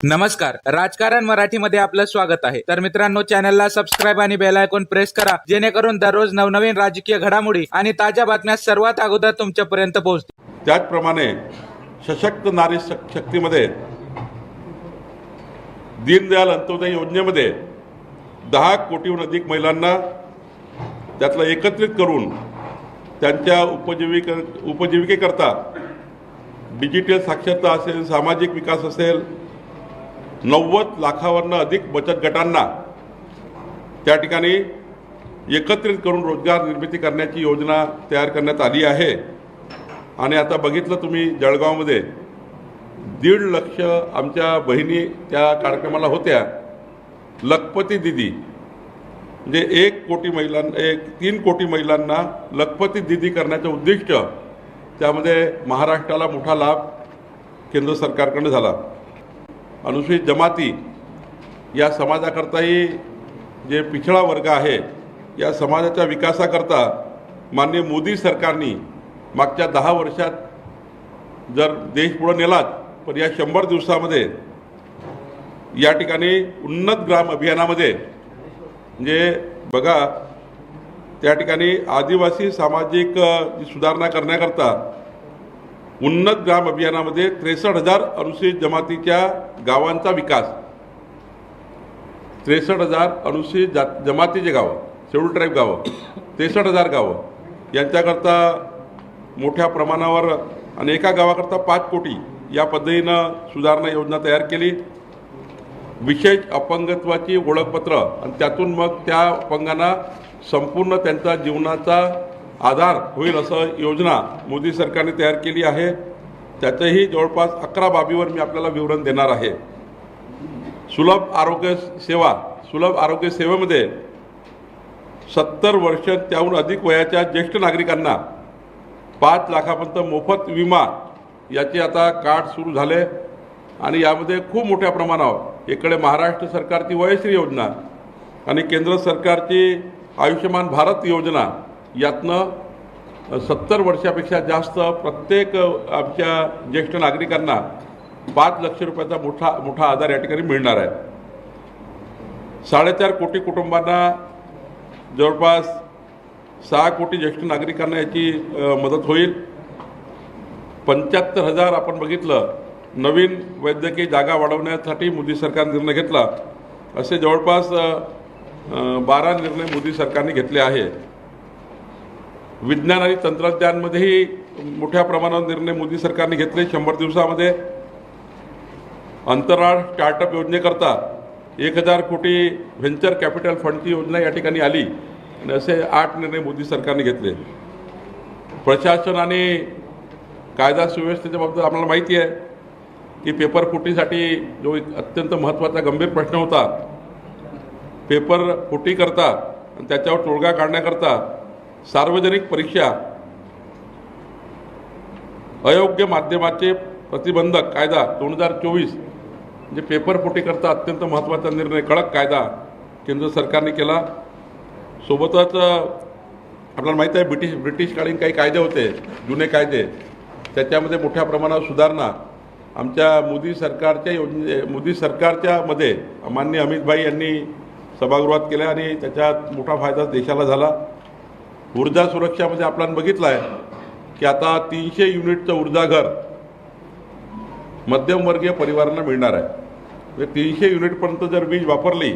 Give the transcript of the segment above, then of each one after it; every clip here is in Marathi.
नमस्कार. राजकारण मराठीमध्ये आपलं स्वागत आहे. तर मित्रांनो चॅनलला सबस्क्राईब आणि बेल आयकॉन प्रेस करा जेणेकरून दररोज नवनवीन राजकीय घडामोडी आणि ताज्या बातम्या सर्वात अगोदर तुमच्यापर्यंत पोहोचतील. त्याचप्रमाणे सशक्त नारी शक्तीमध्ये दीनदयाल अंत्योदय योजनेमध्ये दहा कोटीहून अधिक महिलांना त्यातलं एकत्रित करून त्यांच्या उपजीविक उपजीविकेकरता डिजिटल साक्षरता असेल सामाजिक विकास असेल नव्वद लाखावरनं अधिक बचत गटांना त्या ठिकाणी एकत्रित करून रोजगार निर्मिती करण्याची योजना तयार करण्यात आली आहे. आणि आता बघितलं तुम्ही जळगावमध्ये दीड लक्ष आमच्या बहिणी त्या कार्यक्रमाला होत्या. लखपती दिदी. म्हणजे एक कोटी महिलांना एक तीन कोटी महिलांना लखपती दिदी करण्याचं उद्दिष्ट त्यामध्ये महाराष्ट्राला मोठा लाभ केंद्र सरकारकडनं झाला. अनुसूचित जमाती या समाजाकरताही जे पिछळा वर्ग आहे या समाजाच्या विकासाकरता माननीय मोदी सरकारनी मागच्या दहा वर्षात जर देश पुढं नेलात पण या शंभर दिवसामध्ये या ठिकाणी उन्नत ग्राम अभियानामध्ये म्हणजे बघा त्या ठिकाणी आदिवासी सामाजिक सुधारणा करण्याकरता उन्नत ग्राम अभियानामध्ये त्रेसष्ट हजार अनुसूचित जमातीच्या गावांचा विकास. त्रेसष्ट हजार अनुसूचित जा जमातीचे गावं शेड्यूल ट्राईब गावं त्रेसष्ट हजार गावं. यांच्याकरता मोठ्या प्रमाणावर आणि एका गावाकरता पाच कोटी या पद्धतीनं सुधारणा योजना तयार केली. विशेष अपंगत्वाची ओळखपत्र आणि त्यातून मग त्या अपंगांना संपूर्ण त्यांचा जीवनाचा आधार होईल असं योजना मोदी सरकारने तयार केली आहे. त्याचंही जवळपास अकरा बाबीवर मी आपल्याला विवरण देणार आहे. सुलभ आरोग्य सेवा सुलभ आरोग्य सेवेमध्ये सत्तर वर्ष त्याहून अधिक वयाच्या ज्येष्ठ नागरिकांना पाच लाखापर्यंत मोफत विमा याचे आता कार्ड सुरू झाले आणि यामध्ये खूप मोठ्या प्रमाणावर इकडे महाराष्ट्र सरकारची वयश्री योजना आणि केंद्र सरकारची आयुष्यमान भारत योजना यातनं सत्तर वर्षापेक्षा जास्त प्रत्येक आमच्या ज्येष्ठ नागरिकांना पाच लक्ष रुपयाचा मोठा मोठा आधार या ठिकाणी मिळणार आहे. साडेचार कोटी कुटुंबांना जवळपास सहा कोटी ज्येष्ठ नागरिकांना याची मदत होईल. पंच्याहत्तर हजार आपण बघितलं नवीन वैद्यकीय जागा वाढवण्यासाठी मोदी सरकारने निर्णय घेतला. असे जवळपास बारा निर्णय मोदी सरकारने घेतले आहे विज्ञान आणि तंत्रज्ञानमध्येही मोठ्या प्रमाणावर निर्णय मोदी सरकारने घेतले शंभर दिवसामध्ये. अंतराळ स्टार्टअप योजनेकरता एक हजार कोटी व्हेंचर कॅपिटल फंडची योजना या ठिकाणी आली आणि असे आठ निर्णय मोदी सरकारने घेतले. प्रशासन आणि कायदा सुव्यवस्थेच्या बाबतीत आपल्याला माहिती आहे की पेपर फुटीसाठी जो एक अत्यंत महत्त्वाचा गंभीर प्रश्न होता पेपर फुटीकरता आणि त्याच्यावर तोडगा काढण्याकरता सार्वजनिक परीक्षा अयोग्य माध्यमाचे प्रतिबंधक कायदा दोन हजार चोवीस म्हणजे पेपर फुटीकरता अत्यंत महत्त्वाचा निर्णय कडक कायदा केंद्र सरकारने केला. सोबतच आपल्याला माहीत आहे ब्रिटिश ब्रिटिशकालीन काही कायदे होते जुने कायदे. त्याच्यामध्ये मोठ्या प्रमाणावर सुधारणा. आमच्या मोदी सरकारच्या योजने मोदी सरकारच्या मध्ये माननीय अमित भाई यांनी सभागृहात केल्या आणि त्याच्यात मोठा फायदा देशाला झाला. ऊर्जा सुरक्षामध्ये आपण बघितलं आहे की आता तीनशे युनिटचं ऊर्जा घर मध्यमवर्गीय परिवारांना मिळणार आहे. म्हणजे तीनशे युनिटपर्यंत जर वीज वापरली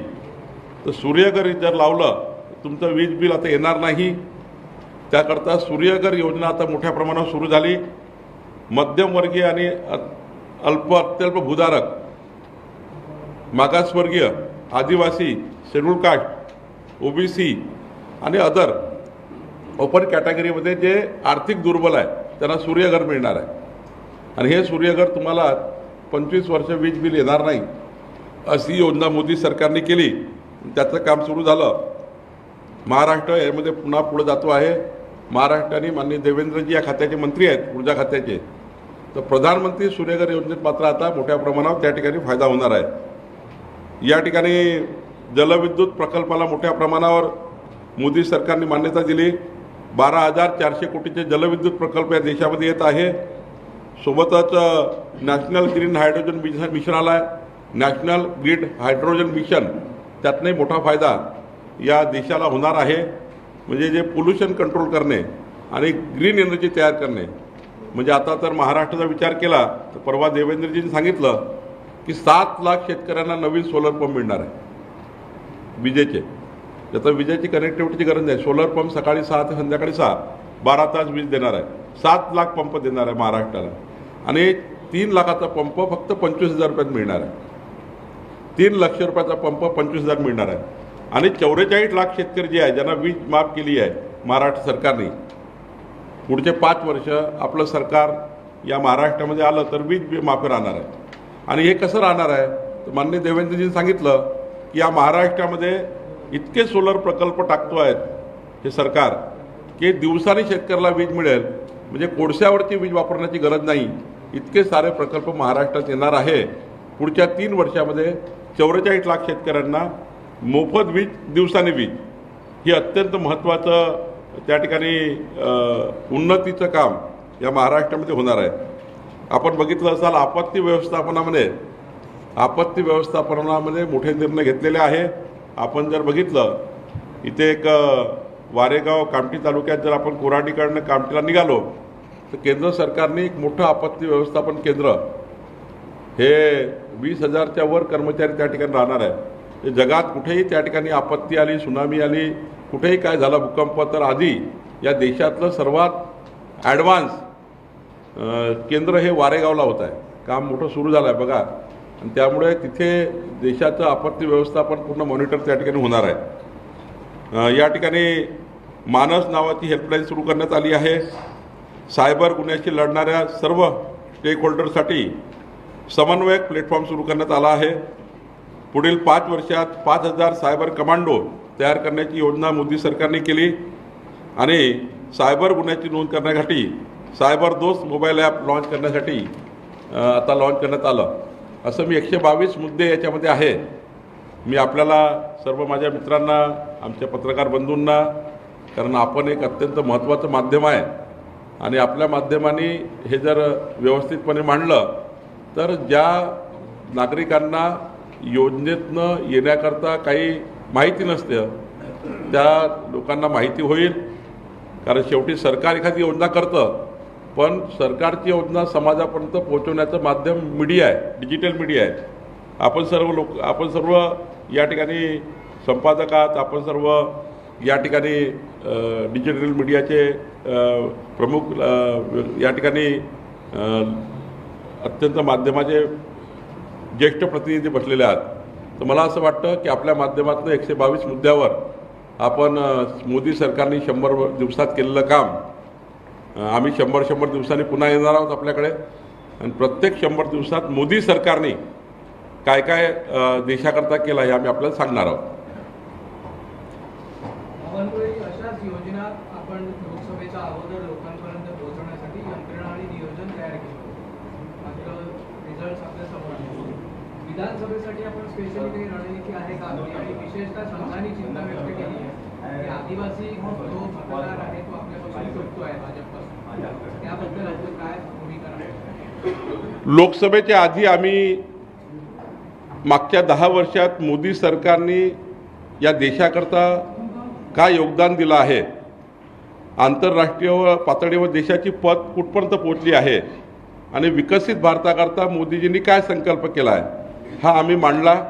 तर सूर्यघर जर लावलं तुमचं वीज बिल आता येणार नाही. त्याकरता सूर्यघर योजना आता मोठ्या प्रमाणावर सुरू झाली. मध्यमवर्गीय आणि अल्प अत्यल्प भूधारक मागासवर्गीय आदिवासी शेड्यूल कास्ट ओबीसी आणि अदर ओपन कॅटेगरीमध्ये जे आर्थिक दुर्बल आहे त्यांना सूर्यघर मिळणार आहे. आणि हे सूर्यघर तुम्हाला पंचवीस वर्ष वीज बिल येणार नाही. अशी योजना मोदी सरकारने केली. त्याचं काम सुरू झालं. महाराष्ट्र यामध्ये पुन्हा पुढे जातो आहे. महाराष्ट्राने माननीय देवेंद्रजी या खात्याचे मंत्री आहेत ऊर्जा खात्याचे. तर प्रधानमंत्री सूर्यघर योजनेत मात्र आता मोठ्या प्रमाणावर त्या ठिकाणी फायदा होणार आहे. या ठिकाणी जलविद्युत प्रकल्पाला मोठ्या प्रमाणावर मोदी सरकारने मान्यता दिली. बारा हजार चारशे कोटीचे जलविद्युत प्रकल्प या देशामध्ये येत आहे. सोबतच national green hydrogen mission mission आला आहे नॅशनल ग्रीड हायड्रोजन मिशन त्यातनंही मोठा फायदा या देशाला होणार आहे. म्हणजे जे पोल्युशन कंट्रोल करणे आणि ग्रीन एनर्जी तयार करणे. म्हणजे आता तर महाराष्ट्राचा विचार केला तर परवा देवेंद्रजींनी सांगितलं की सात लाख शेतकऱ्यांना नवीन सोलर पंप मिळणार आहे. विजेचे. त्याचा विजेची कनेक्टिव्हिटीची गरज नाही. सोलर पंप सकाळी सहा ते संध्याकाळी सहा. बारा तास वीज देणार आहे. सात लाख पंप देणार आहे महाराष्ट्राला. आणि तीन लाखाचा पंप फक्त पंचवीस हजार रुपयात मिळणार आहे. तीन लक्ष रुपयाचा पंप पंचवीस हजार मिळणार आहे. आणि चौवेचाळीस लाख शेतकरी जे आहे ज्यांना वीज माफ केली आहे महाराष्ट्र सरकारने पुढचे पाच वर्ष आपलं सरकार या महाराष्ट्रामध्ये आलं तर वीज माफ माफी राहणार आहे. आणि हे कसं राहणार आहे? तर मान्य देवेंद्रजींनी सांगितलं की या महाराष्ट्रामध्ये इतके सोलर प्रकल्प टाकतो आहेत हे सरकार की दिवसाने शेतकऱ्याला वीज मिळेल. म्हणजे कोळशावरती वीज वापरण्याची गरज नाही. इतके सारे प्रकल्प महाराष्ट्रात येणार आहे. पुढच्या तीन वर्षामध्ये चौवेचाळीस लाख शेतकऱ्यांना मोफत वीज दिवसाने वीज. ही अत्यंत महत्त्वाचं त्या ठिकाणी उन्नतीचं काम या महाराष्ट्रामध्ये होणार आहे. आपण बघितलं असाल आपत्ती व्यवस्थापनामध्ये आपत्ती व्यवस्थापनामध्ये मोठे निर्णय घेतलेले आहे. आपण जर बघितलं इथे एक वारेगाव कामठी तालुक्यात जर आपण कोराडीकडनं कामठीला निघालो तर केंद्र सरकारने एक मोठं आपत्ती व्यवस्थापन केंद्र हे वीस हजारच्या वर कर्मचारी त्या ठिकाणी राहणार आहे हे जगात कुठेही त्या ठिकाणी आपत्ती आली सुनामी आली कुठेही काय झालं भूकंप तर आधी या देशातलं सर्वात ॲडव्हान्स केंद्र हे वारेगावला होत आहे. काम मोठं सुरू झालं आहे बघा. आणि त्यामुळे तिथे देशाचं आपत्ती व्यवस्थापन पूर्ण मॉनिटर त्या ठिकाणी होणार आहे. या ठिकाणी मानस नावाची हेल्पलाईन सुरू करण्यात आली आहे. सायबर गुन्ह्याशी लढणाऱ्या सर्व स्टेक होल्डरसाठी समन्वयक प्लॅटफॉर्म सुरू करण्यात आला आहे. पुढील पाच वर्षात पाच हजार सायबर कमांडो तयार करण्याची योजना मोदी सरकारने केली. आणि सायबर गुन्ह्याची नोंद करण्यासाठी सायबर दोस्त मोबाईल ॲप लॉन्च करण्यासाठी आता लॉन्च करण्यात आलं. असं मी एकशे बावीस मुद्दे याच्यामध्ये आहे. मी आपल्याला सर्व माझ्या मित्रांना आमच्या पत्रकार बंधूंना कारण आपण एक अत्यंत महत्त्वाचं माध्यम आहे. आणि आपल्या माध्यमाने हे जर व्यवस्थितपणे मांडलं तर ज्या नागरिकांना योजनेतनं येण्याकरता काही माहिती नसतं त्या लोकांना माहिती होईल. कारण शेवटी सरकार एखादी योजना करतं पण सरकारची योजना समाजापर्यंत पोहोचवण्याचं माध्यम मीडिया आहे डिजिटल मीडिया आहे. आपण सर्व लोक आपण सर्व या ठिकाणी संपादक आहात आपण सर्व या ठिकाणी डिजिटल मीडियाचे प्रमुख या ठिकाणी अत्यंत माध्यमाचे ज्येष्ठ प्रतिनिधी बसलेले आहात. तर मला असं वाटतं की आपल्या माध्यमातून एकशे बावीस मुद्द्यावर आपण मोदी सरकारने शंभर दिवसात केलेलं काम आम्ही शंभर शंभर दिवसांनी पुन्हा येणार आहोत आपल्याकडे. आणि प्रत्येक शंभर दिवसात मोदी सरकारने काय काय देशाकरता केलं हे आम्ही आपल्याला सांगणार आहोत. विधानसभेसाठी आपण स्पेशल काही रणनीती आहे का? आणि विशेषतः संघाने चिंता व्यक्त केली आहे. की आदिवासी जो मतदार आहे तो आपल्यापासून सुटतो आहे भाजपपासून. लोकसभेच्या आधी आम्ही मागच्या दहा वर्षात मोदी सरकारने या देशाकरता काय योगदान दिलं आहे? आंतरराष्ट्रीय व पातळीवर देशाची पत कुठपर्यंत पोचली आहे? आणि विकसित भारताकरता मोदीजींनी काय संकल्प केला आहे? हा आम्ही मांडला.